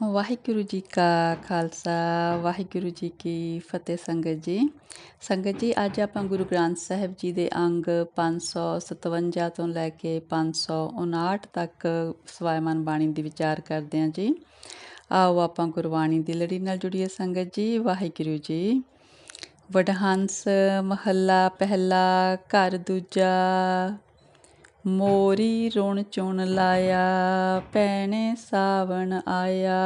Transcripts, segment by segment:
ਵਾਹਿਗੁਰੂ ਜੀ ਕਾ ਖਾਲਸਾ ਵਾਹਿਗੁਰੂ ਜੀ ਕੀ ਫਤਿਹ ਸੰਗਤ ਜੀ ਸੰਗਤ ਜੀ ਅੱਜ ਆਪਾਂ ਗੁਰੂ ਗ੍ਰੰਥ ਸਾਹਿਬ ਜੀ ਦੇ ਅੰਗ 557 ਤੋਂ ਲੈ ਕੇ 559 ਤੱਕ ਸਵਾਇਮਾਨ ਬਾਣੀ ਦੀ ਵਿਚਾਰ ਕਰਦੇ ਹਾਂ ਜੀ ਆਓ ਆਪਾਂ ਗੁਰਬਾਣੀ ਦੀ ਲੜੀ ਨਾਲ ਜੁੜੀਏ ਸੰਗਤ ਜੀ ਵਾਹਿਗੁਰੂ ਜੀ ਵਡਹੰਸ ਮਹੱਲਾ ਪਹਿਲਾ ਘਰ ਦੂਜਾ ਮੋਰੀ ਰੁਣ ਚੁਣ ਲਾਇਆ ਪੈਣੇ ਸਾਵਣ ਆਇਆ।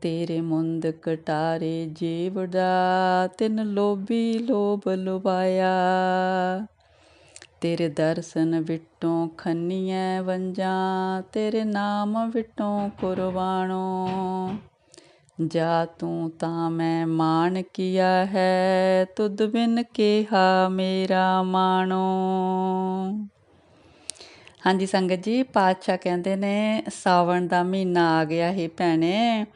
ਤੇਰੇ ਮੁੰਦ ਕਟਾਰੇ ਜੀਵੜਾ ਤਿੰਨ ਲੋਭੀ ਲੋਭ ਲੁਬਾਇਆ ਤੇਰੇ ਦਰਸ਼ਨ ਵਿਟੋਂ ਖੰਨੀਐ ਵੰਜਾਂ, ਤੇਰੇ ਨਾਮ ਵਿਟੋਂ ਕੁਰਬਾਨੋ ਜਾ ਤੂੰ ਤਾਂ ਮੈਂ ਮਾਨ ਕੀਆ ਹੈ, ਤੁਧ ਬਿਨ ਕਿਹਾ ਮੇਰਾ ਮਾਣੋ। ਹਾਂਜੀ ਸੰਗਤ ਜੀ, ਪਾਤਸ਼ਾਹ ਕਹਿੰਦੇ ਨੇ ਸਾਵਣ ਦਾ ਮਹੀਨਾ ਆ ਗਿਆ ਹੈ ਭੈਣੇ।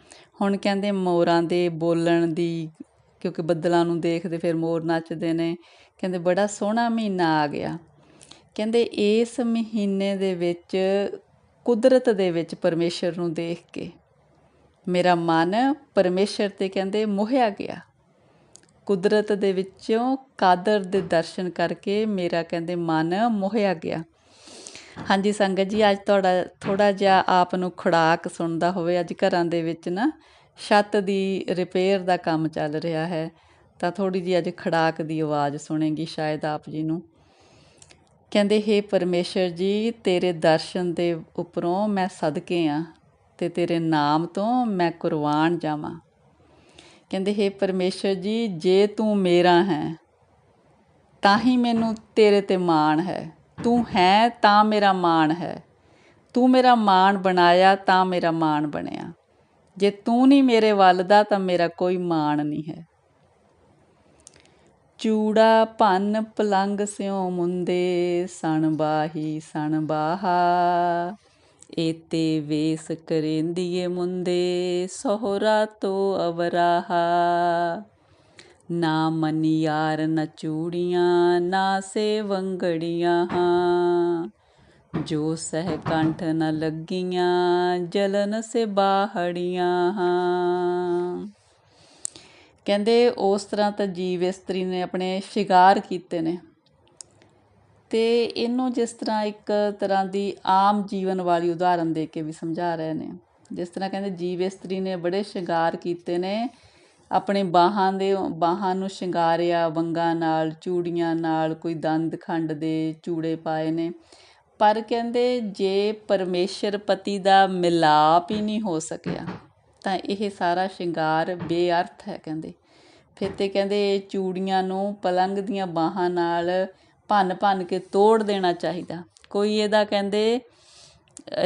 ਹੁਣ ਕਹਿੰਦੇ ਮੋਰਾਂ ਦੇ ਬੋਲਣ ਦੀ, ਕਿਉਂਕਿ ਬੱਦਲਾਂ ਨੂੰ ਦੇਖਦੇ ਫਿਰ ਮੋਰ ਨੱਚਦੇ ਨੇ। ਕਹਿੰਦੇ ਬੜਾ ਸੋਹਣਾ ਮਹੀਨਾ ਆ ਗਿਆ। ਕਹਿੰਦੇ ਇਸ ਮਹੀਨੇ ਦੇ ਵਿੱਚ ਕੁਦਰਤ ਦੇ ਵਿੱਚ ਪਰਮੇਸ਼ਰ ਨੂੰ ਦੇਖ ਕੇ ਮੇਰਾ ਮਨ ਪਰਮੇਸ਼ਰ ਤੇ ਕਹਿੰਦੇ ਮੋਹਿਆ ਗਿਆ। ਕੁਦਰਤ ਦੇ ਵਿੱਚੋਂ ਕਾਦਰ ਦੇ ਦਰਸ਼ਨ ਕਰਕੇ ਮੇਰਾ ਕਹਿੰਦੇ ਮਨ ਮੋਹਿਆ ਗਿਆ। ਹਾਂਜੀ ਸੰਗਤ ਜੀ, ਅੱਜ ਤੁਹਾਡਾ ਥੋੜਾ ਜਿਹਾ ਆਪ ਨੂੰ ਖੜਾਕ ਸੁਣਦਾ ਹੋਵੇ, ਅੱਜ ਘਰਾਂ ਦੇ ਵਿੱਚ ਨਾ ਛੱਤ ਦੀ ਰਿਪੇਅਰ ਦਾ ਕੰਮ ਚੱਲ ਰਿਹਾ ਹੈ, ਤਾਂ ਥੋੜੀ ਜੀ ਅੱਜ ਖੜਾਕ ਦੀ ਆਵਾਜ਼ ਸੁਣੇਗੀ ਸ਼ਾਇਦ ਆਪ ਜੀ ਨੂੰ। ਕਹਿੰਦੇ हे ਪਰਮੇਸ਼ਰ ਜੀ, ਤੇਰੇ ਦਰਸ਼ਨ ਦੇ ਉੱਪਰੋਂ ਮੈਂ ਸਦਕੇ ਆ ਤੇ ਤੇਰੇ ਨਾਮ ਤੋਂ ਮੈਂ ਕੁਰਬਾਨ ਜਾਵਾਂ। ਕਹਿੰਦੇ हे ਪਰਮੇਸ਼ਰ ਜੀ, ਜੇ ਤੂੰ ਮੇਰਾ ਹੈ, ਤਾਂ ਹੀ ਮੈਨੂੰ ਤੇਰੇ ਤੇ ਮਾਣ ਹੈ। ਤੂੰ ਹੈ ਤਾਂ ਮੇਰਾ ਮਾਣ ਹੈ। ਤੂੰ ਮੇਰਾ ਮਾਣ ਬਣਾਇਆ ਤਾਂ ਮੇਰਾ ਮਾਣ ਬਣਿਆ। ਜੇ ਤੂੰ ਨਹੀਂ ਮੇਰੇ ਵੱਲ ਦਾ ਤਾਂ ਮੇਰਾ ਕੋਈ ਮਾਣ ਨਹੀਂ ਹੈ। ਚੂੜਾ ਭੰਨ ਪਲੰਗ ਸਿਉ ਮੁੰਦੇ, ਸਣ ਬਾਹੀ ਸਣ ਬਾਹਾ। ਏਤੇ ਵੇਸ ਕਰੇਂਦੀਏ ਮੁੰਦੇ, ਸੋਹਰਾ ਤੋ ਅਵਰਾਹਾ। ਨਾ ਮਨਿਆਰ ਨਾ ਚੂੜੀਆਂ, ਨਾ ਸੇ ਵੰਗੜੀਆਂ। ਹਾਂ ਜੋ ਸਹਿ ਕੰਠ ਨ ਲੱਗੀਆਂ, ਜਲਨ ਸੇ ਬਾਹੜੀਆਂ। ਹਾਂ ਕਹਿੰਦੇ ਉਸ ਤਰ੍ਹਾਂ ਤਾਂ ਜੀਵ ਇਸਤਰੀ ਨੇ ਆਪਣੇ ਸ਼ਿਕਾਰ ਕੀਤੇ ਨੇ। ਤੇ ਇਹਨੂੰ ਜਿਸ ਤਰ੍ਹਾਂ ਇੱਕ ਤਰ੍ਹਾਂ ਦੀ ਆਮ ਜੀਵਨ ਵਾਲੀ ਉਦਾਹਰਨ ਦੇ ਕੇ ਵੀ ਸਮਝਾ ਰਹੇ ਨੇ। ਜਿਸ ਤਰ੍ਹਾਂ ਕਹਿੰਦੇ ਜੀਵ ਇਸਤਰੀ ਨੇ ਬੜੇ ਸ਼ਿਕਾਰ ਕੀਤੇ ਨੇ ਆਪਣੇ ਬਾਹਾਂ ਦੇ, ਬਾਹਾਂ ਨੂੰ ਸ਼ਿੰਗਾਰਿਆ, ਵੰਗਾਂ ਨਾਲ, ਚੂੜੀਆਂ ਨਾਲ ਕੋਈ ਦੰਦ ਖੰਡ ਦੇ ਚੂੜੇ ਪਾਏ ਨੇ। ਪਰ ਕਹਿੰਦੇ ਜੇ ਪਰਮੇਸ਼ਰ ਪਤੀ ਦਾ ਮਿਲਾਪ ਹੀ ਨਹੀਂ ਹੋ ਸਕਿਆ, ਤਾਂ ਇਹ ਸਾਰਾ ਸ਼ਿੰਗਾਰ ਬੇਅਰਥ ਹੈ ਕਹਿੰਦੇ। ਫਿਰ ਤੇ ਕਹਿੰਦੇ ਚੂੜੀਆਂ ਨੂੰ ਪਲੰਗ ਦੀਆਂ ਬਾਹਾਂ ਨਾਲ ਭੰਨ ਭੰਨ ਕੇ ਤੋੜ ਦੇਣਾ ਚਾਹੀਦਾ। ਕੋਈ ਇਹਦਾ ਕਹਿੰਦੇ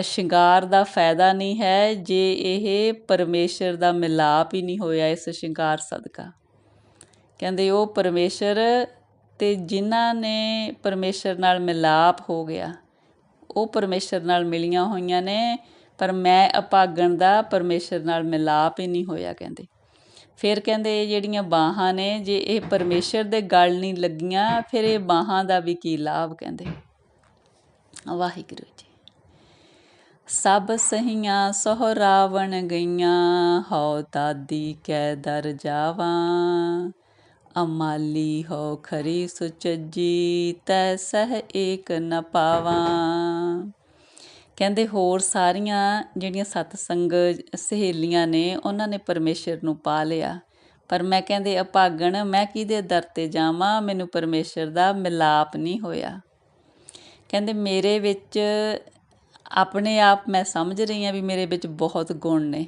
ਸ਼ਿੰਗਾਰ ਦਾ ਫਾਇਦਾ ਨਹੀਂ ਹੈ ਜੇ ਇਹ ਪਰਮੇਸ਼ਰ ਦਾ ਮਿਲਾਪ ਹੀ ਨਹੀਂ ਹੋਇਆ ਇਸ ਸ਼ਿੰਗਾਰ ਸਦਕਾ। ਕਹਿੰਦੇ ਉਹ ਪਰਮੇਸ਼ਰ ਤੇ ਜਿਨ੍ਹਾਂ ਨੇ ਪਰਮੇਸ਼ਰ ਨਾਲ ਮਿਲਾਪ ਹੋ ਗਿਆ, ਉਹ ਪਰਮੇਸ਼ਰ ਨਾਲ ਮਿਲੀਆਂ ਹੋਈਆਂ ਨੇ, ਪਰ ਮੈਂ ਅਪਾਗਣ ਦਾ ਪਰਮੇਸ਼ਰ ਨਾਲ ਮਿਲਾਪ ਹੀ ਨਹੀਂ ਹੋਇਆ ਕਹਿੰਦੇ। ਫਿਰ ਕਹਿੰਦੇ ਇਹ ਜਿਹੜੀਆਂ ਬਾਹਾਂ ਨੇ, ਜੇ ਇਹ ਪਰਮੇਸ਼ਰ ਦੇ ਗਲ ਨਹੀਂ ਲੱਗੀਆਂ, ਫਿਰ ਇਹ ਬਾਹਾਂ ਦਾ ਵੀ ਕੀ ਲਾਭ ਕਹਿੰਦੇ। ਵਾਹਿਗੁਰੂ ਜੀ। ਸਭ ਸਹੀਆਂ ਸਹਰਾਵਣ ਗਈਆਂ, ਹਉ ਦਾਦੀ ਕੈ ਦਰ ਜਾਵਾਂ। ਅਮਾਲੀ ਹੋ ਖਰੀ ਸੁਚੱਜੀ, ਤੈ ਸਹ ਏਕ ਨ ਪਾਵਾਂ। ਕਹਿੰਦੇ ਹੋਰ ਸਾਰੀਆਂ ਜਿਹੜੀਆਂ ਸਤ ਸੰਗ ਸਹੇਲੀਆਂ ਨੇ, ਉਹਨਾਂ ਨੇ ਪਰਮੇਸ਼ਰ ਨੂੰ ਪਾ ਲਿਆ। ਪਰ ਮੈਂ ਕਹਿੰਦੇ ਅਪਾਗਣ ਮੈਂ ਕਿਹਦੇ ਦਰ ਤੇ ਜਾਵਾਂ? ਮੈਨੂੰ ਪਰਮੇਸ਼ਰ ਦਾ ਮਿਲਾਪ ਨਹੀਂ ਹੋਇਆ। ਕਹਿੰਦੇ, ਮੇਰੇ ਵਿੱਚ ਆਪਣੇ ਆਪ ਮੈਂ ਸਮਝ ਰਹੀ ਹਾਂ ਵੀ ਮੇਰੇ ਵਿੱਚ ਬਹੁਤ ਗੁਣ ਨੇ,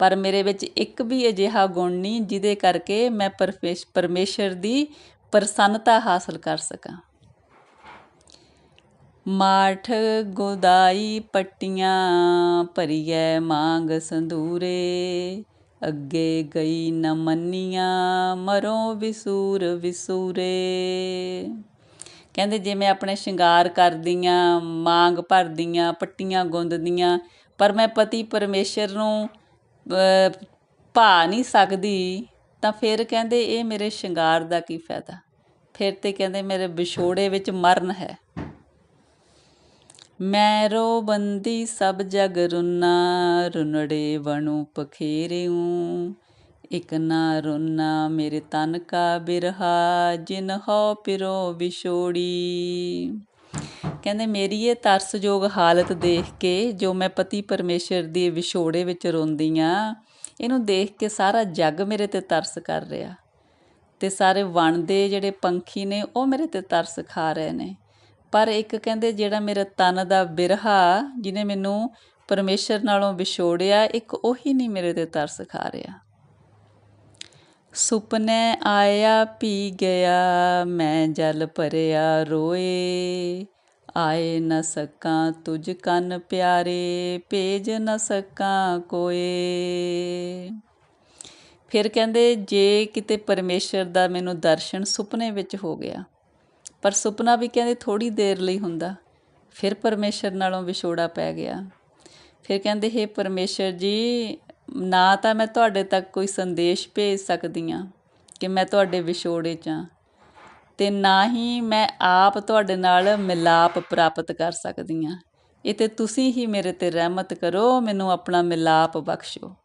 ਪਰ ਮੇਰੇ ਵਿੱਚ ਇੱਕ ਵੀ ਅਜਿਹਾ ਗੁਣ ਨਹੀਂ ਜਿਹਦੇ ਕਰਕੇ ਮੈਂ ਪਰਮੇਸ਼ਰ ਦੀ ਪ੍ਰਸੰਨਤਾ ਹਾਸਲ ਕਰ ਸਕਾਂ। ਮਾਠ ਗੋਦਾਈ ਪੱਟੀਆਂ ਭਰੀਐ ਮੰਗ ਸੰਧੂਰੇ, ਅੱਗੇ ਗਈ ਨ ਮੰਨੀਆਂ ਮਰੋ ਵਿਸੂਰ ਵਿਸੂਰੇ। ਕਹਿੰਦੇ ਜੇ ਮੈਂ ਆਪਣੇ ਸ਼ਿੰਗਾਰ ਕਰਦੀ ਹਾਂ ਮਾਂਗ ਭਰਦੀ ਹਾਂ ਪੱਟੀਆਂ ਗੁੰਦਦੀਆਂ, ਪਰ ਮੈਂ ਪਤੀ ਪਰਮੇਸ਼ਰ ਨੂੰ ਭਾ ਨਹੀਂ ਸਕਦੀ, ਤਾਂ ਫਿਰ ਕਹਿੰਦੇ ਇਹ ਮੇਰੇ ਸ਼ਿੰਗਾਰ ਦਾ ਕੀ ਫਾਇਦਾ? ਫਿਰ ਤੇ ਕਹਿੰਦੇ ਮੇਰੇ ਵਿਛੋੜੇ ਵਿੱਚ ਮਰਨ ਹੈ। ਮੈਂ ਰੋ ਬੰਦੀ ਸਭ ਜਗ ਰੁਨਾ, ਰੁਨੜੇ ਵਣੂ ਪਖੇਰਿਉ ਇਕ ਨਾ ਰੁਨਾ, ਮੇਰੇ ਤਨ ਕਾ ਬਿਰਹਾ, ਜਿਨ ਹੋ ਪਿਰੋ ਵਿਛੋੜੀ। ਕਹਿੰਦੇ, ਮੇਰੀ ਇਹ ਤਰਸਯੋਗ ਹਾਲਤ ਦੇਖ ਕੇ ਜੋ ਮੈਂ ਪਤੀ ਪਰਮੇਸ਼ਰ ਦੀ ਵਿਛੋੜੇ ਵਿੱਚ ਰੋਂਦੀ ਆ, ਇਹਨੂੰ ਦੇਖ ਕੇ ਸਾਰਾ ਜੱਗ ਮੇਰੇ ਤੇ ਤਰਸ ਕਰ ਰਿਹਾ। ਤੇ ਸਾਰੇ ਵਣ ਦੇ ਜਿਹੜੇ ਪੰਖੀ ਨੇ, ਉਹ ਮੇਰੇ ਤੇ ਤਰਸ ਖਾ ਰਹੇ ਨੇ। ਪਰ ਇੱਕ ਕਹਿੰਦੇ, ਜਿਹੜਾ ਮੇਰਾ ਤਨ ਦਾ ਬਿਰਹਾ, ਜਿਹਨੇ ਮੈਨੂੰ ਪਰਮੇਸ਼ਰ ਨਾਲੋਂ ਵਿਛੋੜਿਆ, ਇੱਕ ਉਹੀ ਨਹੀਂ ਮੇਰੇ ਤੇ ਤਰਸ ਖਾ ਰਿਹਾ। ਸੁਪਨੇ ਆਇਆ ਪੀ ਗਿਆ, ਮੈਂ ਜਲ ਭਰਿਆ ਰੋਏ। ਆਏ ਨ ਸਕਾਂ ਤੁਝ ਕੰਨ ਪਿਆਰੇ, ਭੇਜ ਨ ਸਕਾਂ ਕੋਏ। ਫਿਰ ਕਹਿੰਦੇ, ਜੇ ਕਿਤੇ ਪਰਮੇਸ਼ਰ ਦਾ ਮੈਨੂੰ ਦਰਸ਼ਨ ਸੁਪਨੇ ਵਿੱਚ ਹੋ ਗਿਆ, ਪਰ ਸੁਪਨਾ ਵੀ ਕਹਿੰਦੇ ਥੋੜੀ ਦੇਰ ਲਈ ਹੁੰਦਾ, ਫਿਰ ਪਰਮੇਸ਼ਰ ਨਾਲੋਂ ਵਿਛੋੜਾ ਪੈ ਗਿਆ। ਫਿਰ ਕਹਿੰਦੇ, ਹੈ ਪਰਮੇਸ਼ਰ ਜੀ ਨਾ ਤਾਂ ਮੈਂ ਤੁਹਾਡੇ ਤੱਕ ਕੋਈ ਸੰਦੇਸ਼ ਭੇਜ ਸਕਦੀ ਹਾਂ ਕਿ ਮੈਂ ਤੁਹਾਡੇ ਵਿਛੋੜੇ 'ਚ ਹਾਂ ਅਤੇ ਨਾ ਹੀ ਮੈਂ ਆਪ ਤੁਹਾਡੇ ਨਾਲ ਮਿਲਾਪ ਪ੍ਰਾਪਤ ਕਰ ਸਕਦੀ ਹਾਂ। ਇਹ ਤੇ ਤੁਸੀਂ ਹੀ ਮੇਰੇ ਤੇ ਰਹਿਮਤ ਕਰੋ, ਮੈਨੂੰ ਆਪਣਾ ਮਿਲਾਪ ਬਖਸ਼ੋ।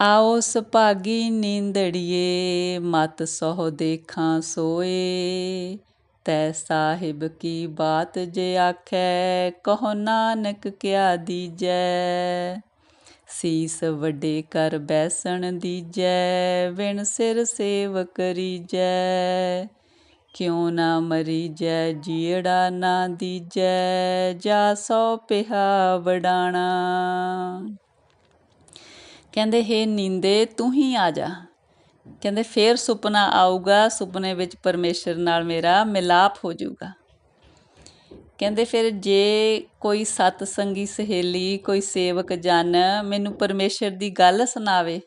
ਆਓ ਸੁਭਾਗੀ ਨੀਂਦੜੀਏ, ਮਤ ਸੋਹ ਦੇਖਾਂ ਸੋਏ। ਤੈ ਸਾਹਿਬ ਕੀ ਬਾਤ ਜੇ ਆਖੈ, ਕਹੋ ਨਾਨਕ ਕਿਆ ਦੀਜੈ। ਸੀਸ ਵੱਡੇ ਕਰ ਬੈਸਣ ਦੀਜੈ ਵਿਣ ਸਿਰ ਸੇਵ ਕਰੀਜੈ ਕਿਉ ਨਾ ਮਰੀਜੈ, ਜੀੜਾ ਨਾ ਦੀਜੈ, ਜਾ ਸੋ ਪਿਹਾ ਵਡਾਣਾ। ਕਹਿੰਦੇ, ਹੇ ਨੀਂਦੇ, ਤੂੰ ਹੀ ਆ ਜਾ। ਕਹਿੰਦੇ, ਫੇਰ ਸੁਪਨਾ ਆਊਗਾ, ਸੁਪਨੇ ਵਿੱਚ ਪਰਮੇਸ਼ਰ ਨਾਲ ਮੇਰਾ ਮਿਲਾਪ ਹੋ ਜਾਊਗਾ। ਕਹਿੰਦੇ ਫਿਰ ਜੇ ਕੋਈ ਸਤ ਸੰਗੀ ਸਹੇਲੀ, ਕੋਈ ਸੇਵਕ ਜਨ ਮੈਨੂੰ ਪਰਮੇਸ਼ਰ ਦੀ ਗੱਲ ਸੁਣਾਵੇ,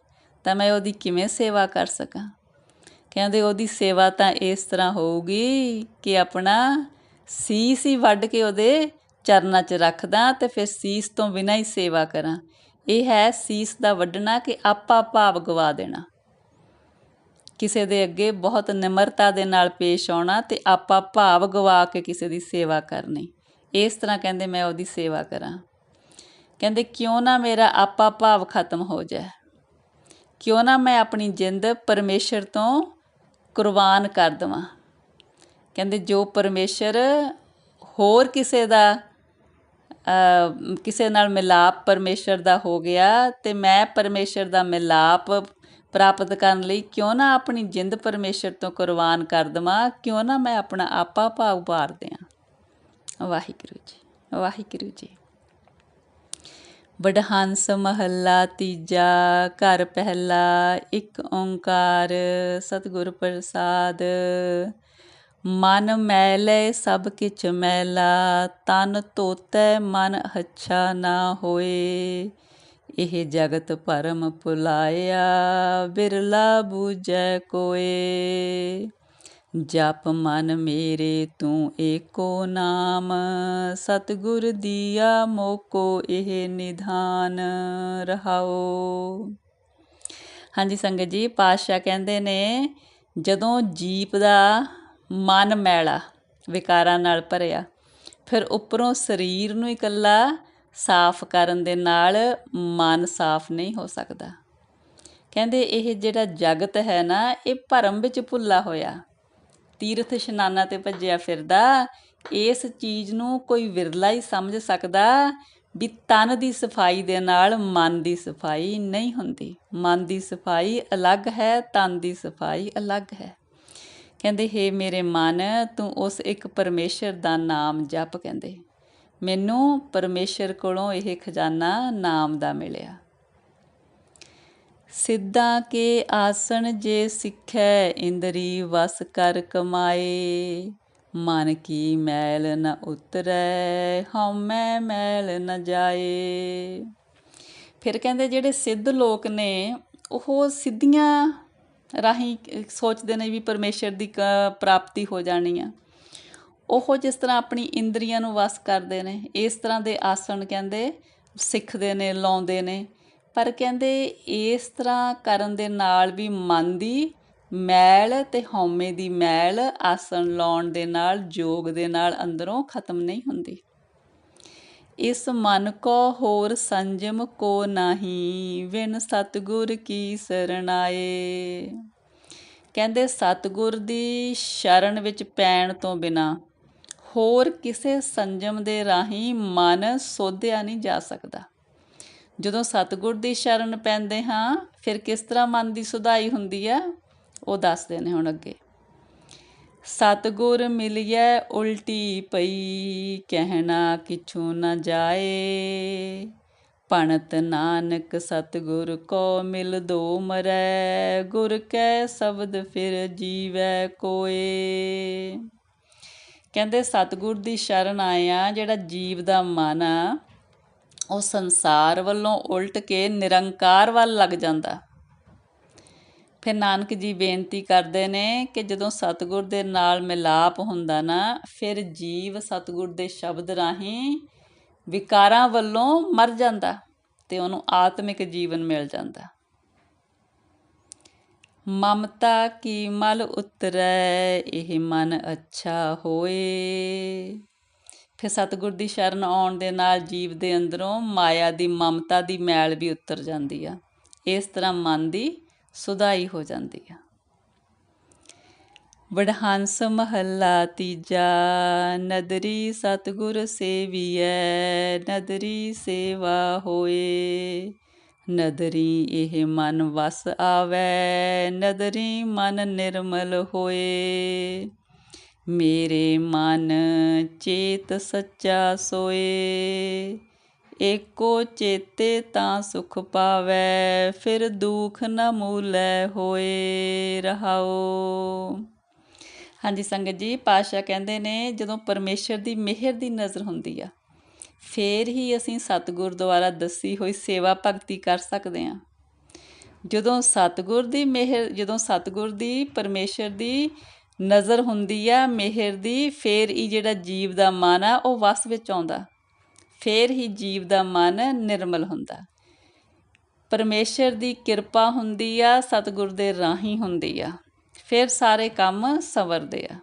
ਤਾਂ ਮੈਂ ਉਹਦੀ ਕਿਵੇਂ ਸੇਵਾ ਕਰ ਸਕਾਂ? ਕਹਿੰਦੇ ਉਹਦੀ ਸੇਵਾ ਤਾਂ ਇਸ ਤਰ੍ਹਾਂ ਹੋਊਗੀ ਕਿ ਆਪਣਾ ਸੀਸ ਹੀ ਵੱਢ ਕੇ ਉਹਦੇ ਚਰਨਾਂ 'ਚ ਰੱਖਦਾ ਤੇ ਫਿਰ ਸੀਸ ਤੋਂ ਬਿਨਾਂ ਹੀ ਸੇਵਾ ਕਰਾਂ। ਇਹ ਹੈ ਸੀਸ ਦਾ ਵੱਢਣਾ ਕਿ ਆਪਾ ਭਾਵ ਗਵਾ ਦੇਣਾ। ਕਿਸੇ ਦੇ ਅੱਗੇ ਬਹੁਤ ਨਿਮਰਤਾ ਦੇ ਨਾਲ ਪੇਸ਼ ਆਉਣਾ ਤੇ ਆਪਾ ਭਾਵ ਗਵਾ ਕੇ ਕਿਸੇ ਦੀ ਸੇਵਾ ਕਰਨੀ। ਇਸ ਤਰ੍ਹਾਂ ਕਹਿੰਦੇ ਮੈਂ ਉਹਦੀ ਸੇਵਾ ਕਰਾਂ। ਕਹਿੰਦੇ, ਕਿਉਂ ਨਾ ਮੇਰਾ ਆਪਾ ਭਾਵ ਖਤਮ ਹੋ ਜਾਏ? ਕਿਉਂ ਨਾ ਮੈਂ ਆਪਣੀ ਜਿੰਦ ਪਰਮੇਸ਼ਰ ਤੋਂ ਕੁਰਬਾਨ ਕਰ ਦਵਾਂ? ਕਹਿੰਦੇ, ਜੋ ਪਰਮੇਸ਼ਰ ਹੋਰ ਕਿਸੇ ਦਾ ਕਿਸੇ ਨਾਲ ਮਿਲਾਪ ਪਰਮੇਸ਼ਰ ਦਾ ਹੋ ਗਿਆ ਤੇ ਮੈਂ ਪਰਮੇਸ਼ਰ ਦਾ ਮਿਲਾਪ ਪ੍ਰਾਪਤ ਕਰਨ ਲਈ ਕਿਉਂ ਨਾ ਆਪਣੀ ਜਿੰਦ ਪਰਮੇਸ਼ਰ ਤੋਂ ਕੁਰਬਾਨ ਕਰ ਦਵਾਂ, ਕਿਉਂ ਨਾ ਮੈਂ ਆਪਣਾ ਆਪਾ ਭਾਵ ਭਾਰ ਦਿਆਂ। ਵਾਹਿਗੁਰੂ ਜੀ ਵਾਹਿਗੁਰੂ ਜੀ। ਬੜਹੰਸ ਮਹੱਲਾ ਤੀਜਾ, ਘਰ ਪਹਿਲਾ, ਇੱਕ ਓੰਕਾਰ ਸਤਿਗੁਰ ਪ੍ਰਸਾਦ। ਮਨ ਮੈਲੇ ਸਭ ਕਿਛ ਮੈਲਾ, ਤਨ ਤੋਤੈ ਮਨ ਅੱਛਾ ਨਾ ਹੋਏ। ਇਹ ਜਗਤ ਭਰਮ ਭੁਲਾਇਆ, ਬਿਰਲਾ ਬੂਝੈ ਕੋਏ। ਜਪ ਮਨ ਮੇਰੇ ਤੂੰ ਏਕੋ ਨਾਮ, ਸਤਿਗੁਰ ਦੀਆ ਮੋਕੋ ਇਹ ਨਿਧਾਨ ਰਹਾਓ। ਹਾਂਜੀ ਸੰਗਤ ਜੀ, ਪਾਤਸ਼ਾਹ ਕਹਿੰਦੇ ਨੇ, ਜਦੋਂ ਜੀਪ ਦਾ ਮਨ ਮੈਲਾ ਵਿਕਾਰਾਂ ਨਾਲ ਭਰਿਆ, ਫਿਰ ਉੱਪਰੋਂ ਸਰੀਰ ਨੂੰ ਇਕੱਲਾ ਸਾਫ਼ ਕਰਨ ਦੇ ਨਾਲ ਮਨ ਸਾਫ਼ ਨਹੀਂ ਹੋ ਸਕਦਾ। ਕਹਿੰਦੇ ਇਹ ਜਿਹੜਾ ਜਗਤ ਹੈ ਨਾ, ਇਹ ਭਰਮ ਵਿੱਚ ਭੁੱਲਾ ਹੋਇਆ। ਤੀਰਥ ਇਸ਼ਨਾਨਾਂ ਤੇ ਭੱਜਿਆ ਫਿਰਦਾ, ਇਸ ਚੀਜ਼ ਨੂੰ ਕੋਈ ਵਿਰਲਾ ਹੀ ਸਮਝ ਸਕਦਾ ਵੀ ਤਨ ਦੀ ਸਫ਼ਾਈ ਦੇ ਨਾਲ ਮਨ ਦੀ ਸਫ਼ਾਈ ਨਹੀਂ ਹੁੰਦੀ। ਮਨ ਦੀ ਸਫ਼ਾਈ ਅਲੱਗ ਹੈ, ਤਨ ਦੀ ਸਫ਼ਾਈ ਅਲੱਗ ਹੈ। ਕਹਿੰਦੇ, ਹੇ ਮੇਰੇ ਮਨ, ਤੂੰ ਉਸ ਇੱਕ ਪਰਮੇਸ਼ਰ ਦਾ ਨਾਮ ਜਪ, ਕਹਿੰਦੇ। ਮੈਨੂੰ ਪਰਮੇਸ਼ਰ ਕੋਲੋਂ ਇਹ ਖਜ਼ਾਨਾ ਨਾਮ ਦਾ ਮਿਲਿਆ। ਸਿੱਧਾ ਕੇ ਆਸਣ ਜੇ ਸਿੱਖੈ, ਇੰਦਰੀ ਵਸ ਕਰ ਕਮਾਏ। ਮਨ ਕੀ ਮੈਲ ਨ ਉਤਰੈ ਹਉਮੈ ਮੈਲ ਨ ਜਾਏ। ਫਿਰ ਕਹਿੰਦੇ ਜਿਹੜੇ ਸਿੱਧ ਲੋਕ ਨੇ, ਉਹ ਸਿੱਧੀਆਂ ਰਾਹੀਂ ਸੋਚਦੇ ਨੇ ਵੀ ਪਰਮੇਸ਼ਰ ਦੀ ਪ੍ਰਾਪਤੀ ਹੋ ਜਾਣੀ ਆ। ਉਹ ਜਿਸ ਤਰ੍ਹਾਂ ਆਪਣੀ ਇੰਦਰੀਆਂ ਨੂੰ ਵਸ ਕਰਦੇ ਨੇ, ਇਸ ਤਰ੍ਹਾਂ ਦੇ ਆਸਣ ਕਹਿੰਦੇ ਸਿੱਖਦੇ ਨੇ, ਲਾਉਂਦੇ ਨੇ। ਪਰ ਕਹਿੰਦੇ ਇਸ ਤਰ੍ਹਾਂ ਕਰਨ ਦੇ ਨਾਲ ਵੀ ਮਨ ਦੀ ਮੈਲ ਤੇ ਹਉਮੈ ਦੀ ਮੈਲ, ਆਸਣ ਲਾਉਣ ਦੇ ਨਾਲ, ਜੋਗ ਦੇ ਨਾਲ ਅੰਦਰੋਂ ਖਤਮ ਨਹੀਂ ਹੁੰਦੀ। ਇਸ ਮਨ ਕੋ ਹੋਰ ਸੰਜਮ ਕੋ ਨਹੀਂ ਵਿਨ ਸਤਗੁਰ ਕੀ ਸਰਣਾਏ ਕਹਿੰਦੇ ਸਤਗੁਰ ਦੀ ਸ਼ਰਨ ਵਿੱਚ ਪੈਣ ਤੋਂ ਬਿਨਾ ਹੋਰ ਕਿਸੇ ਸੰਜਮ ਦੇ ਰਾਹੀਂ ਮਨ ਸੋਧਿਆ ਨਹੀਂ ਜਾ ਸਕਦਾ। ਜਦੋਂ ਸਤਗੁਰ ਦੀ ਸ਼ਰਨ ਪੈਂਦੇ ਹਾਂ, ਫਿਰ ਕਿਸ ਤਰ੍ਹਾਂ ਮਨ ਦੀ ਸੁਧਾਈ ਹੁੰਦੀ ਆ ਉਹ ਦੱਸਦੇ ਨੇ ਹੁਣ ਅੱਗੇ। ਸਤਗੁਰ ਮਿਲਿਐ ਉਲਟੀ ਪਈ, ਕਹਿਣਾ ਕਿਛੂ ਨਾ ਜਾਏ। ਪਣਤ ਨਾਨਕ ਸਤਗੁਰ ਕੋ ਮਿਲ ਦੋ ਮਰੈ, ਗੁਰ ਕੈ ਸ਼ਬਦ ਫਿਰ ਜੀਵੈ ਕੋਏ। ਕਹਿੰਦੇ, ਸਤਿਗੁਰ ਦੀ ਸ਼ਰਨ ਆਇਆ ਜਿਹੜਾ ਜੀਵ ਦਾ ਮਨ ਆ, ਉਹ ਸੰਸਾਰ ਵੱਲੋਂ ਉਲਟ ਕੇ ਨਿਰੰਕਾਰ ਵੱਲ ਲੱਗ ਜਾਂਦਾ। ਫਿਰ ਨਾਨਕ ਜੀ ਬੇਨਤੀ ਕਰਦੇ ਨੇ ਕਿ ਜਦੋਂ ਸਤਿਗੁਰ ਦੇ ਨਾਲ ਮਿਲਾਪ ਹੁੰਦਾ ਨਾ, ਫਿਰ ਜੀਵ ਸਤਿਗੁਰ ਦੇ ਸ਼ਬਦ ਰਾਹੀਂ ਵਿਕਾਰਾਂ ਵੱਲੋਂ ਮਰ ਜਾਂਦਾ ਤੇ ਉਹਨੂੰ ਆਤਮਿਕ ਜੀਵਨ ਮਿਲ ਜਾਂਦਾ। ਮਮਤਾ ਕੀ ਮਲ ਉਤਰੈ, ਇਹ ਮਨ ਅੱਛਾ ਹੋਏ। ਫਿਰ ਸਤਿਗੁਰ ਦੀ ਸ਼ਰਨ ਆਉਣ ਦੇ ਨਾਲ ਜੀਵ ਦੇ ਅੰਦਰੋਂ ਮਾਇਆ ਦੀ, ਮਮਤਾ ਦੀ ਮੈਲ ਵੀ ਉਤਰ ਜਾਂਦੀ ਆ। ਇਸ ਤਰ੍ਹਾਂ ਮਨ ਦੀ ਸੁਧਾਈ ਹੋ ਜਾਂਦੀ ਆ। ਵਡਹੰਸ ਮਹੱਲਾ ਤੀਜਾ, ਨਦਰੀ ਸਤਗੁਰ ਸੇਵੀਐ, ਨਦਰੀ ਸੇਵਾ ਹੋਏ। ਨਦਰੀ ਇਹ ਮਨ ਵਸ ਆਵੈ, ਨਦਰੀ ਮਨ ਨਿਰਮਲ ਹੋਏ। ਮੇਰੇ ਮਨ ਚੇਤ ਸੱਚਾ ਸੋਏ, ਏਕੋ ਚੇਤੇ ਤਾਂ ਸੁਖ ਪਾਵੈ, ਫਿਰ ਦੁਖ ਨ ਮੂਲੈ ਹੋਏ ਰਹਾਓ ਹਾਂਜੀ ਸੰਗਤ ਜੀ ਪਾਸ਼ਾ ਕਹਿੰਦੇ ਨੇ ਜਦੋਂ ਪਰਮੇਸ਼ਰ ਦੀ ਮਿਹਰ ਦੀ ਨਜ਼ਰ ਹੁੰਦੀ ਆ ਫੇਰ ਹੀ ਅਸੀਂ ਸਤਿਗੁਰ ਦੁਆਰਾ ਦੱਸੀ ਹੋਈ ਸੇਵਾ ਭਗਤੀ ਕਰ ਸਕਦੇ ਹਾਂ। ਜਦੋਂ ਸਤਿਗੁਰ ਦੀ ਮਿਹਰ, ਜਦੋਂ ਸਤਿਗੁਰ ਦੀ ਪਰਮੇਸ਼ਰ ਦੀ ਨਜ਼ਰ ਹੁੰਦੀ ਆ, ਮਿਹਰ ਦੀ, ਫੇਰ ਹੀ ਜਿਹੜਾ ਜੀਵ ਦਾ ਮਨ ਆ, ਉਹ ਵਸ ਵਿੱਚ ਆਉਂਦਾ। ਫੇਰ ਹੀ ਜੀਵ ਦਾ ਮਨ ਨਿਰਮਲ ਹੁੰਦਾ। ਪਰਮੇਸ਼ਰ ਦੀ ਕਿਰਪਾ ਹੁੰਦੀ ਆ, ਸਤਿਗੁਰ ਦੇ ਰਾਹੀਂ ਹੁੰਦੀ ਆ। ਫਿਰ ਸਾਰੇ ਕੰਮ ਸਵਰਦੇ ਆ।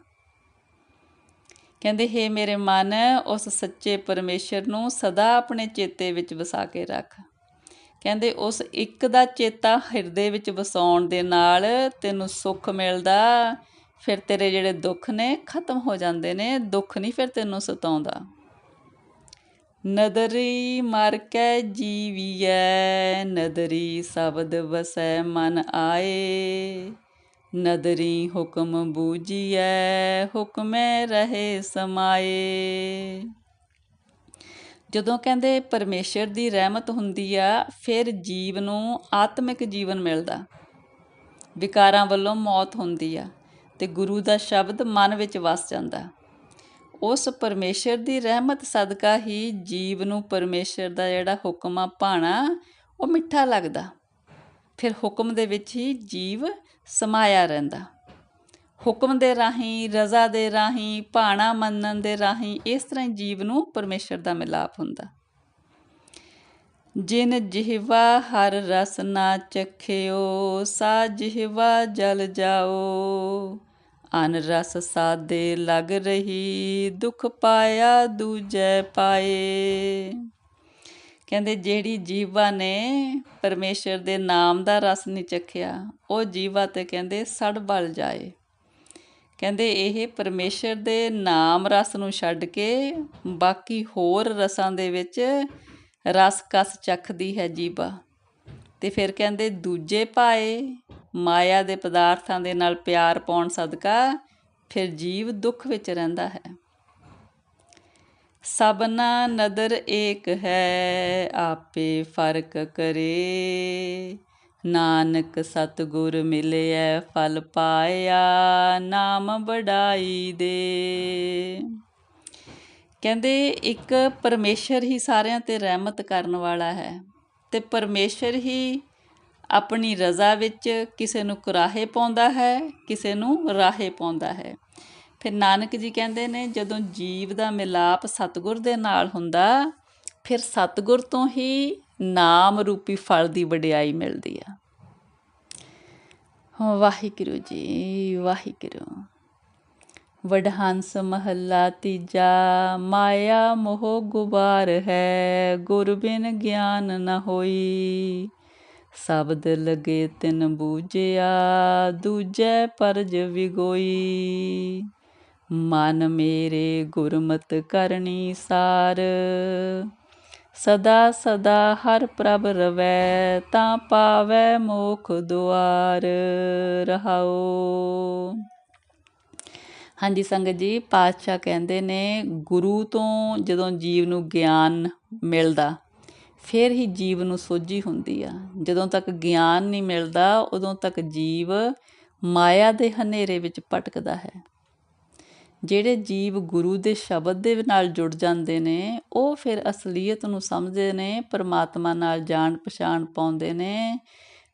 ਕਹਿੰਦੇ, ਹੈ ਮੇਰੇ ਮਨ, ਉਸ ਸੱਚੇ ਪਰਮੇਸ਼ਰ ਨੂੰ ਸਦਾ ਆਪਣੇ ਚੇਤੇ ਵਿੱਚ ਵਸਾ ਕੇ ਰੱਖ। ਕਹਿੰਦੇ, ਉਸ ਇੱਕ ਦਾ ਚੇਤਾ ਹਿਰਦੇ ਵਿੱਚ ਵਸਾਉਣ ਦੇ ਨਾਲ ਤੈਨੂੰ ਸੁੱਖ ਮਿਲਦਾ। ਫਿਰ ਤੇਰੇ ਜਿਹੜੇ ਦੁੱਖ ਨੇ, ਖਤਮ ਹੋ ਜਾਂਦੇ ਨੇ। ਦੁੱਖ ਨਹੀਂ ਫਿਰ ਤੈਨੂੰ ਸਤਾਉਂਦਾ। ਨਦਰੀ ਮਰ ਕੇ ਜੀਵੀਐ, ਨਦਰੀ ਸ਼ਬਦ ਵਸੈ ਮਨ ਆਏ। ਨਦਰੀ ਹੁਕਮ ਬੂਝੀਐ, ਹੁਕਮੇ ਰਹੇ ਸਮਾਏ। ਜਦੋਂ ਕਹਿੰਦੇ ਪਰਮੇਸ਼ਰ ਦੀ ਰਹਿਮਤ ਹੁੰਦੀ ਆ, ਫਿਰ ਜੀਵ ਨੂੰ ਆਤਮਿਕ ਜੀਵਨ ਮਿਲਦਾ। ਵਿਕਾਰਾਂ ਵੱਲੋਂ ਮੌਤ ਹੁੰਦੀ ਆ ਤੇ ਗੁਰੂ ਦਾ ਸ਼ਬਦ ਮਨ ਵਿੱਚ ਵਸ ਜਾਂਦਾ। ਉਸ ਪਰਮੇਸ਼ਰ ਦੀ ਰਹਿਮਤ ਸਦਕਾ ਹੀ ਜੀਵ ਨੂੰ ਪਰਮੇਸ਼ਰ ਦਾ ਜਿਹੜਾ ਹੁਕਮ ਆ, ਭਾਣਾ, ਉਹ ਮਿੱਠਾ ਲੱਗਦਾ। ਫਿਰ ਹੁਕਮ ਦੇ ਵਿੱਚ ਹੀ ਜੀਵ ਸਮਾਇਆ ਰਹਿੰਦਾ। ਹੁਕਮ ਦੇ ਰਾਹੀਂ, ਰਜ਼ਾ ਦੇ ਰਾਹੀਂ, ਭਾਣਾ ਮੰਨਣ ਦੇ ਰਾਹੀਂ ਇਸ ਤਰ੍ਹਾਂ ਜੀਵ ਨੂੰ ਪਰਮੇਸ਼ਰ ਦਾ ਮਿਲਾਪ ਹੁੰਦਾ। ਜਿਨ ਜਿਹਵਾ ਹਰ ਰਸ ਨਾ ਚਖਿਓ, ਸਾ ਜਿਹਵਾ ਜਲ ਜਾਓ। ਅਨ ਰਸ ਸਾਦੇ ਲਗ ਰਹੀ, ਦੁਖ ਪਾਇਆ ਦੂਜੈ ਪਾਏ। ਕਹਿੰਦੇ ਜਿਹੜੀ ਜੀਵਾ ਨੇ ਪਰਮੇਸ਼ਰ ਦੇ ਨਾਮ ਦਾ ਰਸ ਨਹੀਂ ਚੱਖਿਆ, ਉਹ ਜੀਵਾ ਤੇ ਕਹਿੰਦੇ ਸੜ ਬਲ ਜਾਏ। ਕਹਿੰਦੇ ਇਹ ਪਰਮੇਸ਼ਰ ਦੇ ਨਾਮ ਰਸ ਨੂੰ ਛੱਡ ਕੇ ਬਾਕੀ ਹੋਰ ਰਸਾਂ ਦੇ ਵਿੱਚ ਰਸ ਕਸ ਚੱਖਦੀ ਹੈ ਜੀਵਾ। ਤੇ ਫਿਰ ਕਹਿੰਦੇ ਦੂਜੇ ਪਾਏ ਮਾਇਆ ਦੇ ਪਦਾਰਥਾਂ ਦੇ ਨਾਲ ਪਿਆਰ ਪਾਉਣ ਸਦਕਾ ਫਿਰ ਜੀਵ ਦੁੱਖ ਵਿੱਚ ਰਹਿੰਦਾ ਹੈ। ਸਭਨਾ ਨਦਰ ਏਕ ਹੈ, ਆਪੇ ਫ਼ਰਕ ਕਰੇ। ਨਾਨਕ ਸਤਗੁਰ ਮਿਲਿਐ ਫਲ ਪਾਇਆ, ਨਾਮ ਬੜਾਈ ਦੇ। ਕਹਿੰਦੇ ਇੱਕ ਪਰਮੇਸ਼ਰ ਹੀ ਸਾਰਿਆਂ ਤੇ ਰਹਿਮਤ ਕਰਨ ਵਾਲਾ ਹੈ ਤੇ ਪਰਮੇਸ਼ਰ ਹੀ ਆਪਣੀ ਰਜ਼ਾ ਵਿੱਚ ਕਿਸੇ ਨੂੰ ਕੁਰਾਹੇ ਪਾਉਂਦਾ ਹੈ, ਕਿਸੇ ਨੂੰ ਰਾਹੇ ਪਾਉਂਦਾ ਹੈ। ਫਿਰ ਨਾਨਕ ਜੀ ਕਹਿੰਦੇ ਨੇ, ਜਦੋਂ ਜੀਵ ਦਾ ਮਿਲਾਪ ਸਤਗੁਰ ਦੇ ਨਾਲ ਹੁੰਦਾ, ਫਿਰ ਸਤਗੁਰ ਤੋਂ ਹੀ ਨਾਮ ਰੂਪੀ ਫਲ ਦੀ ਵਡਿਆਈ ਮਿਲਦੀ ਆ। ਵਾਹਿਗੁਰੂ ਜੀ, ਵਾਹਿਗੁਰੂ। ਵਡਹੰਸ ਮਹੱਲਾ ਤੀਜਾ, ਮਾਇਆ ਮੋਹ ਗੁਬਾਰ ਹੈ, ਗੁਰ ਬਿਨ ਗਿਆਨ ਨ ਹੋਈ। ਸ਼ਬਦ ਲਗੇ ਤਿਨ ਬੂਝਿਆ, ਦੂਜੈ ਪਰਜ ਵਿਗੋਈ। ਮਨ ਮੇਰੇ ਗੁਰਮਤ ਕਰਨੀ ਸਾਰ। ਸਦਾ ਸਦਾ ਹਰ ਪ੍ਰਭ ਰਵੈ, ਤਾਂ ਪਾਵੈ ਮੋਖ ਦੁਆਰ। ਰਹਾਓ ਹਾਂਜੀ ਸੰਗਤ ਜੀ, ਪਾਤਸ਼ਾਹ ਕਹਿੰਦੇ ਨੇ, ਗੁਰੂ ਤੋਂ ਜਦੋਂ ਜੀਵ ਨੂੰ ਗਿਆਨ ਮਿਲਦਾ, ਫਿਰ ਹੀ ਜੀਵ ਨੂੰ ਸੋਝੀ ਹੁੰਦੀ ਆ। ਜਦੋਂ ਤੱਕ ਗਿਆਨ ਨਹੀਂ ਮਿਲਦਾ, ਉਦੋਂ ਤੱਕ ਜੀਵ ਮਾਇਆ ਦੇ ਹਨੇਰੇ ਵਿੱਚ ਭਟਕਦਾ ਹੈ। ਜਿਹੜੇ ਜੀਵ ਗੁਰੂ ਦੇ ਸ਼ਬਦ ਦੇ ਨਾਲ ਜੁੜ ਜਾਂਦੇ ਨੇ, ਉਹ ਫਿਰ ਅਸਲੀਅਤ ਨੂੰ ਸਮਝਦੇ ਨੇ, ਪਰਮਾਤਮਾ ਨਾਲ ਜਾਣ ਪਛਾਣ ਪਾਉਂਦੇ ਨੇ।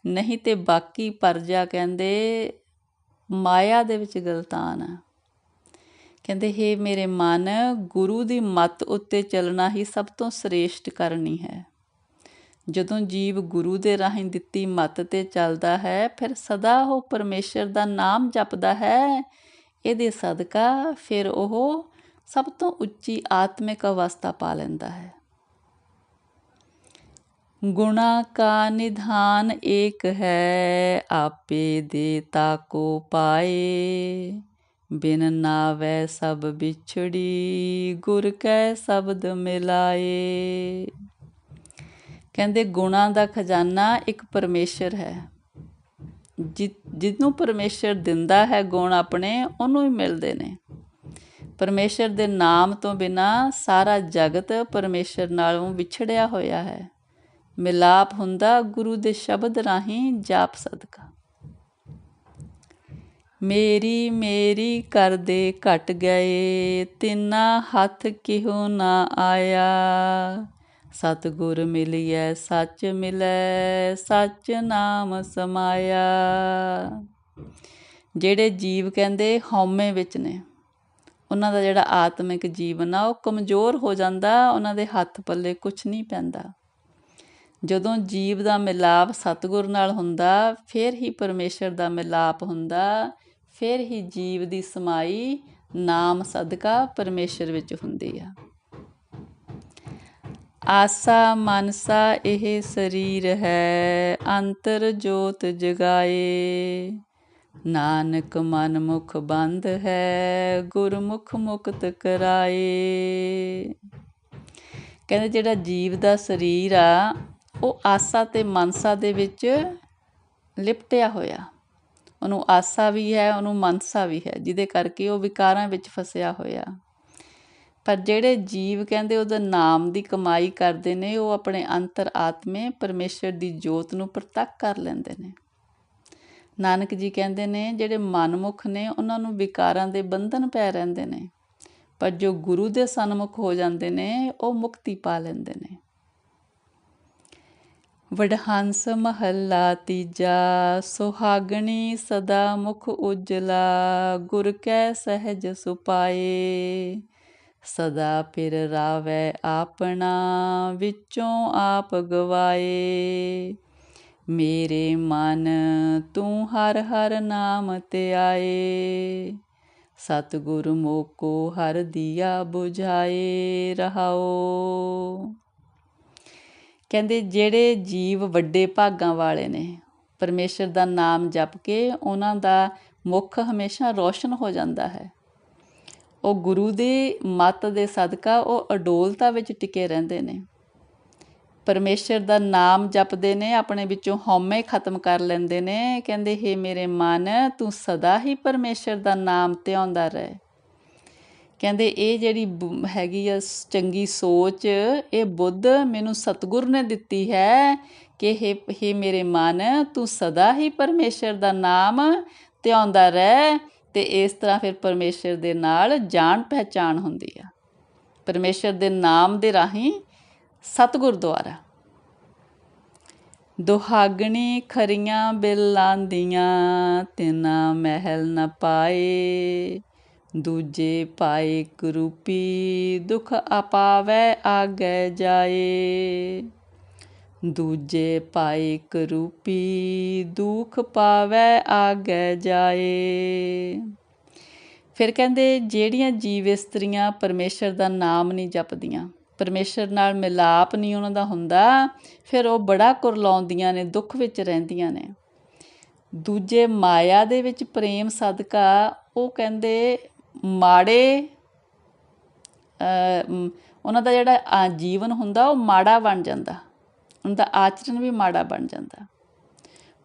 ਨਹੀਂ ਤੇ ਬਾਕੀ ਪਰਜਾ ਕਹਿੰਦੇ, ਮਾਇਆ ਦੇ ਵਿੱਚ ਗਲਤਾਨ ਆ। ਕਹਿੰਦੇ, ਹੈ ਮੇਰੇ ਮਨ, ਗੁਰੂ ਦੀ ਮੱਤ ਉੱਤੇ ਚੱਲਣਾ ਹੀ ਸਭ ਤੋਂ ਸ੍ਰੇਸ਼ਟ ਕਰਨੀ ਹੈ। ਜਦੋਂ ਜੀਵ ਗੁਰੂ ਦੇ ਰਾਹੀਂ ਦਿੱਤੀ ਮੱਤ ਤੇ ਚੱਲਦਾ ਹੈ, ਫਿਰ ਸਦਾ ਉਹ ਪਰਮੇਸ਼ਰ ਦਾ ਨਾਮ ਜਪਦਾ ਹੈ। ਇਹਦੇ ਸਦਕਾ ਫਿਰ ਉਹ ਸਭ ਤੋਂ ਉੱਚੀ ਆਤਮਿਕ ਅਵਸਥਾ ਪਾ ਲੈਂਦਾ ਹੈ। ਗੁਣਾ ਕਾ ਨਿਧਾਨ ਏਕ ਹੈ, ਆਪੇ ਦੇਤਾ ਕੋ ਪਾਏ। ਬਿਨ ਨਾਵੇ ਸਭ ਵਿਛੜੀ, ਗੁਰ ਕੈ ਸ਼ਬਦ ਮਿਲਾਏ। ਕਹਿੰਦੇ ਗੁਣਾ ਦਾ ਖਜ਼ਾਨਾ ਇੱਕ ਪਰਮੇਸ਼ਰ ਹੈ। ਜਿ ਜਿਹਨੂੰ ਪਰਮੇਸ਼ਰ ਦਿੰਦਾ ਹੈ ਗੁਣ ਆਪਣੇ, ਉਹਨੂੰ ਹੀ ਮਿਲਦੇ ਨੇ। ਪਰਮੇਸ਼ਰ ਦੇ ਨਾਮ ਤੋਂ ਬਿਨਾ ਸਾਰਾ ਜਗਤ ਪਰਮੇਸ਼ਰ ਨਾਲੋਂ ਵਿਛੜਿਆ ਹੋਇਆ ਹੈ। ਮਿਲਾਪ ਹੁੰਦਾ ਗੁਰੂ ਦੇ ਸ਼ਬਦ ਰਾਹੀਂ ਜਾਪ ਸਦਕਾ। ਮੇਰੀ ਮੇਰੀ ਕਰਦੇ ਘਟ ਗਏ, ਤਿੰਨਾ ਹੱਥ ਕਿਹੋ ਨਾ ਆਇਆ। ਸਤਗੁਰ ਮਿਲਿਐ, ਸੱਚ ਮਿਲੈ, ਸੱਚ ਨਾਮ ਸਮਾਇਆ। ਜਿਹੜੇ ਜੀਵ ਕਹਿੰਦੇ ਹਉਮੈ ਵਿੱਚ ਨੇ, ਉਹਨਾਂ ਦਾ ਜਿਹੜਾ ਆਤਮਿਕ ਜੀਵਨ ਆ, ਉਹ ਕਮਜ਼ੋਰ ਹੋ ਜਾਂਦਾ, ਉਹਨਾਂ ਦੇ ਹੱਥ ਪੱਲੇ ਕੁਝ ਨਹੀਂ ਪੈਂਦਾ। ਜਦੋਂ ਜੀਵ ਦਾ ਮਿਲਾਪ ਸਤਗੁਰ ਨਾਲ ਹੁੰਦਾ, ਫਿਰ ਹੀ ਪਰਮੇਸ਼ਰ ਦਾ ਮਿਲਾਪ ਹੁੰਦਾ, ਫਿਰ ਹੀ ਜੀਵ ਦੀ ਸਮਾਈ ਨਾਮ ਸਦਕਾ ਪਰਮੇਸ਼ਰ ਵਿੱਚ ਹੁੰਦੀ ਆ। ਆਸਾ ਮਨਸਾ ਇਹ ਸਰੀਰ ਹੈ, ਅੰਤਰ ਜੋਤ ਜਗਾਏ। ਨਾਨਕ ਮਨ ਮੁਖ ਬੰਦ ਹੈ, ਗੁਰਮੁਖ ਮੁਕਤ ਕਰਾਏ। ਕਹਿੰਦੇ ਜਿਹੜਾ ਜੀਵ ਦਾ ਸਰੀਰ ਆ, ਉਹ ਆਸਾ ਤੇ ਮਨਸਾ ਦੇ ਵਿੱਚ ਲਿਪਟਿਆ ਹੋਇਆ। ਉਹਨੂੰ ਆਸਾ ਵੀ ਹੈ, ਉਹਨੂੰ ਮਨਸਾ ਵੀ ਹੈ, ਜਿਹਦੇ ਕਰਕੇ ਉਹ ਵਿਕਾਰਾਂ ਵਿੱਚ ਫਸਿਆ ਹੋਇਆ। ਪਰ ਜਿਹੜੇ ਜੀਵ ਕਹਿੰਦੇ ਉਹਦਾ ਨਾਮ ਦੀ ਕਮਾਈ ਕਰਦੇ ਨੇ, ਉਹ ਆਪਣੇ ਅੰਤਰ ਆਤਮੇ ਪਰਮੇਸ਼ਰ ਦੀ ਜੋਤ ਨੂੰ ਪ੍ਰਤੱਖ ਕਰ ਲੈਂਦੇ ਨੇ। ਨਾਨਕ ਜੀ ਕਹਿੰਦੇ ਨੇ, ਜਿਹੜੇ ਮਨਮੁਖ ਨੇ, ਉਹਨਾਂ ਨੂੰ ਵਿਕਾਰਾਂ ਦੇ ਬੰਧਨ ਪੈ ਰਹਿੰਦੇ ਨੇ, ਪਰ ਜੋ ਗੁਰੂ ਦੇ ਸਨਮੁਖ ਹੋ ਜਾਂਦੇ ਨੇ, ਉਹ ਮੁਕਤੀ ਪਾ ਲੈਂਦੇ ਨੇ। ਵਡਹੰਸ ਮਹੱਲਾ ਤੀਜਾ, ਸੁਹਾਗਣੀ ਸਦਾ ਮੁਖ ਉਜਲਾ, ਗੁਰ ਕੈ ਸਹਿਜ ਸੁਪਾਏ। ਸਦਾ ਫਿਰ ਰਾਵੇ ਆਪਣਾ, ਵਿੱਚੋਂ ਆਪ ਗਵਾਏ। ਮੇਰੇ ਮਨ ਤੂੰ ਹਰ ਹਰ ਨਾਮ ਤੇ ਆਏ। ਸਤਿਗੁਰ ਮੋਕੋ ਹਰ ਦੀਆ 부ਝਾਏ ਰਹਾਓ। ਕਹਿੰਦੇ, ਜਿਹੜੇ ਜੀਵ ਵੱਡੇ ਭਾਗਾਂ ਵਾਲੇ ਨੇ, ਪਰਮੇਸ਼ਰ ਦਾ ਨਾਮ ਜਪ ਕੇ ਉਹਨਾਂ ਦਾ ਮੁਖ ਹਮੇਸ਼ਾ ਰੋਸ਼ਨ ਹੋ ਜਾਂਦਾ ਹੈ। ਉਹ ਗੁਰੂ ਦੀ ਮੱਤ ਦੇ ਸਦਕਾ ਉਹ ਅਡੋਲਤਾ ਵਿੱਚ ਟਿਕੇ ਰਹਿੰਦੇ ਨੇ। ਪਰਮੇਸ਼ਰ ਦਾ ਨਾਮ ਜਪਦੇ ਨੇ, ਆਪਣੇ ਵਿੱਚੋਂ ਹਉਮੈ ਖਤਮ ਕਰ ਲੈਂਦੇ ਨੇ। ਕਹਿੰਦੇ, ਹੇ ਮੇਰੇ ਮਨ, ਤੂੰ ਸਦਾ ਹੀ ਪਰਮੇਸ਼ਰ ਦਾ ਨਾਮ ਧਿਆਉਂਦਾ ਰਹਿ। ਕਹਿੰਦੇ, ਇਹ ਜਿਹੜੀ ਹੈਗੀ ਆ ਚੰਗੀ ਸੋਚ, ਇਹ ਬੁੱਧ ਮੈਨੂੰ ਸਤਗੁਰ ਨੇ ਦਿੱਤੀ ਹੈ ਕਿ ਹੇ ਹੇ ਮੇਰੇ ਮਨ, ਤੂੰ ਸਦਾ ਹੀ ਪਰਮੇਸ਼ਰ ਦਾ ਨਾਮ ਧਿਆਉਂਦਾ ਰਹਿ। ਤੇ ਇਸ ਤਰ੍ਹਾਂ ਫਿਰ ਪਰਮੇਸ਼ਰ ਦੇ ਨਾਲ ਜਾਣ ਪਹਿਚਾਣ ਹੁੰਦੀ ਆ। ਪਰਮੇਸ਼ਰ ਦੇ ਨਾਮ ਦੇ ਰਾਹੀਂ ਸਤਗੁਰ ਦੁਆਰਾ। ਦੁਹਾਗਣੀ ਖਰੀਆਂ ਬਿੱਲਾਂ ਦੀਆਂ, ਤਿਨਾ ਮਹਿਲ ਨ ਪਾਏ, ਦੂਜੇ ਪਾਏ ਕਰੂਪੀ, ਦੁਖ ਆਪਾਵੇ ਆਗੇ ਜਾਏ। ਦੂਜੇ ਪਾਏ ਕਰੂਪੀ, ਦੁਖ ਪਾਵੈ ਆਗੇ ਜਾਏ। ਫਿਰ ਕਹਿੰਦੇ, ਜਿਹੜੀਆਂ ਜੀਵ ਇਸਤਰੀਆਂ ਪਰਮੇਸ਼ਰ ਦਾ ਨਾਮ ਨਹੀਂ ਜਪਦੀਆਂ, ਪਰਮੇਸ਼ਰ ਨਾਲ ਮਿਲਾਪ ਨਹੀਂ ਉਹਨਾਂ ਦਾ ਹੁੰਦਾ, ਫਿਰ ਉਹ ਬੜਾ ਕੁਰਲਾਉਂਦੀਆਂ ਨੇ, ਦੁੱਖ ਵਿੱਚ ਰਹਿੰਦੀਆਂ ਨੇ। ਦੂਜੇ ਮਾਇਆ ਦੇ ਵਿੱਚ ਪ੍ਰੇਮ ਸਦਕਾ, ਉਹ ਕਹਿੰਦੇ, ਮਾੜੇ ਉਹਨਾਂ ਦਾ ਜਿਹੜਾ ਆ ਜੀਵਨ ਹੁੰਦਾ, ਉਹ ਮਾੜਾ ਬਣ ਜਾਂਦਾ। ਉਹਦਾ ਆਚਰਣ ਵੀ ਮਾੜਾ ਬਣ ਜਾਂਦਾ।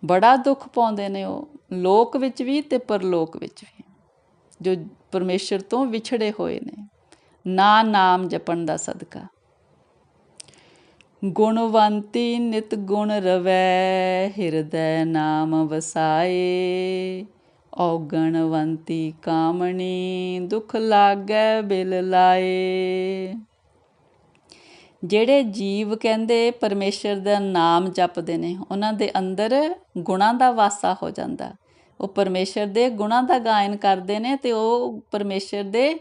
ਬੜਾ ਦੁੱਖ ਪਾਉਂਦੇ ਨੇ ਉਹ, ਲੋਕ ਵਿੱਚ ਵੀ ਤੇ ਪਰਲੋਕ ਵਿੱਚ ਵੀ, ਜੋ ਪਰਮੇਸ਼ਰ ਤੋਂ ਵਿਛੜੇ ਹੋਏ ਨੇ। ਨਾ ਨਾਮ ਜਪਣ ਦਾ ਸਦਕਾ। ਗੁਣਵੰਤੀ ਨਿਤ ਗੁਣ ਰਵੈ, ਹਿਰਦੈ ਨਾਮ ਵਸਾਏ। ਔਗਣਵੰਤੀ ਕਾਮਣੀ ਦੁਖ ਲਾਗੈ ਬਿਲ ਲਾਏ। ਜਿਹੜੇ ਜੀਵ ਕਹਿੰਦੇ ਪਰਮੇਸ਼ਰ ਦਾ ਨਾਮ ਜਪਦੇ ਨੇ, ਉਹਨਾਂ ਦੇ ਅੰਦਰ ਗੁਣਾਂ ਦਾ ਵਾਸਾ ਹੋ ਜਾਂਦਾ। ਉਹ ਪਰਮੇਸ਼ਰ ਦੇ ਗੁਣਾਂ ਦਾ ਗਾਇਨ ਕਰਦੇ ਨੇ ਤੇ ਉਹ ਪਰਮੇਸ਼ਰ ਦੇ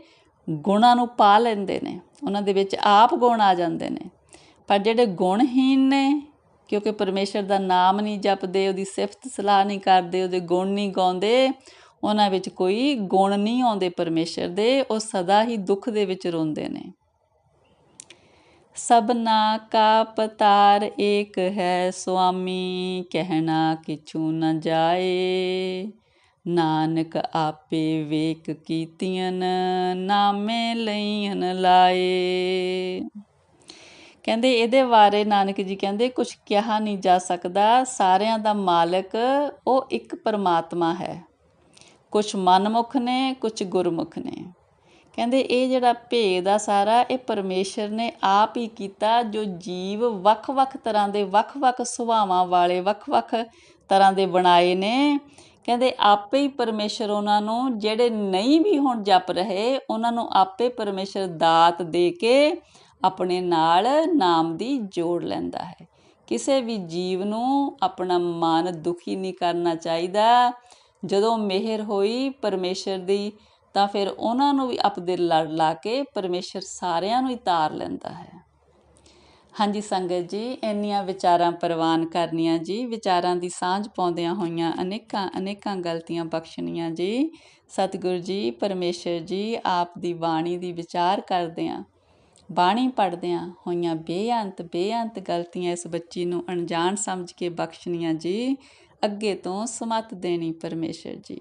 ਗੁਣਾਂ ਨੂੰ ਪਾ ਲੈਂਦੇ ਨੇ। ਉਹਨਾਂ ਦੇ ਵਿੱਚ ਆਪ ਗੁਣ ਆ ਜਾਂਦੇ ਨੇ। ਪਰ ਜਿਹੜੇ ਗੁਣਹੀਨ ਨੇ, ਕਿਉਂਕਿ ਪਰਮੇਸ਼ਰ ਦਾ ਨਾਮ ਨਹੀਂ ਜਪਦੇ, ਉਹਦੀ ਸਿਫਤ ਸਲਾਹ ਨਹੀਂ ਕਰਦੇ, ਉਹਦੇ ਗੁਣ ਨਹੀਂ ਗਾਉਂਦੇ, ਉਹਨਾਂ ਵਿੱਚ ਕੋਈ ਗੁਣ ਨਹੀਂ ਆਉਂਦੇ ਪਰਮੇਸ਼ਰ ਦੇ, ਉਹ ਸਦਾ ਹੀ ਦੁੱਖ ਦੇ ਵਿੱਚ ਰੋਂਦੇ ਨੇ। ਸਭਨਾ ਕਾ ਪਤਾਰ ਏਕ ਹੈ ਸੁਆਮੀ, ਕਹਿਣਾ ਕਿਛੂ ਨ ਜਾਏ। ਨਾਨਕ ਆਪੇ ਵੇਖ ਕੀਤੀਆਂ ਨਾਮੇ ਲਈਨ ਲਾਏ। ਕਹਿੰਦੇ ਇਹਦੇ ਬਾਰੇ ਨਾਨਕ ਜੀ ਕਹਿੰਦੇ ਕੁਝ ਕਿਹਾ ਨਹੀਂ ਜਾ ਸਕਦਾ। ਸਾਰਿਆਂ ਦਾ ਮਾਲਕ ਉਹ ਇੱਕ ਪਰਮਾਤਮਾ ਹੈ। ਕੁਝ ਮਨਮੁਖ ਨੇ ਕੁਝ ਗੁਰਮੁਖ ਨੇ। ਕਹਿੰਦੇ ਇਹ ਜਿਹੜਾ ਭੇਦ ਆ ਸਾਰਾ, ਇਹ ਪਰਮੇਸ਼ਰ ਨੇ ਆਪ ਹੀ ਕੀਤਾ ਜੋ ਜੀਵ ਵੱਖ-ਵੱਖ ਤਰ੍ਹਾਂ ਦੇ, ਵੱਖ-ਵੱਖ ਸੁਭਾਵਾਂ ਵਾਲੇ, ਵੱਖ-ਵੱਖ ਤਰ੍ਹਾਂ ਦੇ ਬਣਾਏ ਨੇ। ਕਹਿੰਦੇ ਆਪੇ ਹੀ ਪਰਮੇਸ਼ਰ ਉਹਨਾਂ ਨੂੰ, ਜਿਹੜੇ ਨਹੀਂ ਵੀ ਹੁਣ ਜਪ ਰਹੇ, ਉਹਨਾਂ ਨੂੰ ਆਪੇ ਪਰਮੇਸ਼ਰ ਦਾਤ ਦੇ ਕੇ ਆਪਣੇ ਨਾਲ ਨਾਮ ਦੀ ਜੋੜ ਲੈਂਦਾ ਹੈ। ਕਿਸੇ ਵੀ ਜੀਵ ਨੂੰ ਆਪਣਾ ਮਨ ਦੁਖੀ ਨਹੀਂ ਕਰਨਾ ਚਾਹੀਦਾ। ਜਦੋਂ ਮਿਹਰ ਹੋਈ, ਪਰਮੇਸ਼ਰ ਦੀ ਤਾਂ ਫਿਰ ਉਹਨਾਂ ਨੂੰ ਵੀ ਆਪਦੇ ਲੜ ਲਾ ਕੇ ਪਰਮੇਸ਼ਰ ਸਾਰਿਆਂ ਨੂੰ ਹੀ ਤਾਰ ਲੈਂਦਾ ਹੈ। ਹਾਂਜੀ ਸੰਗਤ ਜੀ, ਇੰਨੀਆਂ ਵਿਚਾਰਾਂ ਪ੍ਰਵਾਨ ਕਰਨੀਆਂ ਜੀ, ਵਿਚਾਰਾਂ ਦੀ ਸਾਂਝ ਪਾਉਂਦਿਆਂ ਹੋਈਆਂ ਅਨੇਕਾਂ ਅਨੇਕਾਂ ਗਲਤੀਆਂ ਬਖਸ਼ਣੀਆਂ ਜੀ। ਸਤਿਗੁਰੂ ਜੀ, ਪਰਮੇਸ਼ਰ ਜੀ, ਆਪ ਦੀ ਬਾਣੀ ਦੀ ਵਿਚਾਰ ਕਰਦਿਆਂ, ਬਾਣੀ ਪੜਦਿਆਂ ਹੋਈਆਂ ਬੇਅੰਤ ਬੇਅੰਤ ਗਲਤੀਆਂ ਇਸ ਬੱਚੀ ਨੂੰ ਅਣਜਾਣ ਸਮਝ ਕੇ ਬਖਸ਼ਣੀਆਂ ਜੀ। ਅੱਗੇ ਤੋਂ ਸਮਤ ਦੇਣੀ ਪਰਮੇਸ਼ਰ ਜੀ।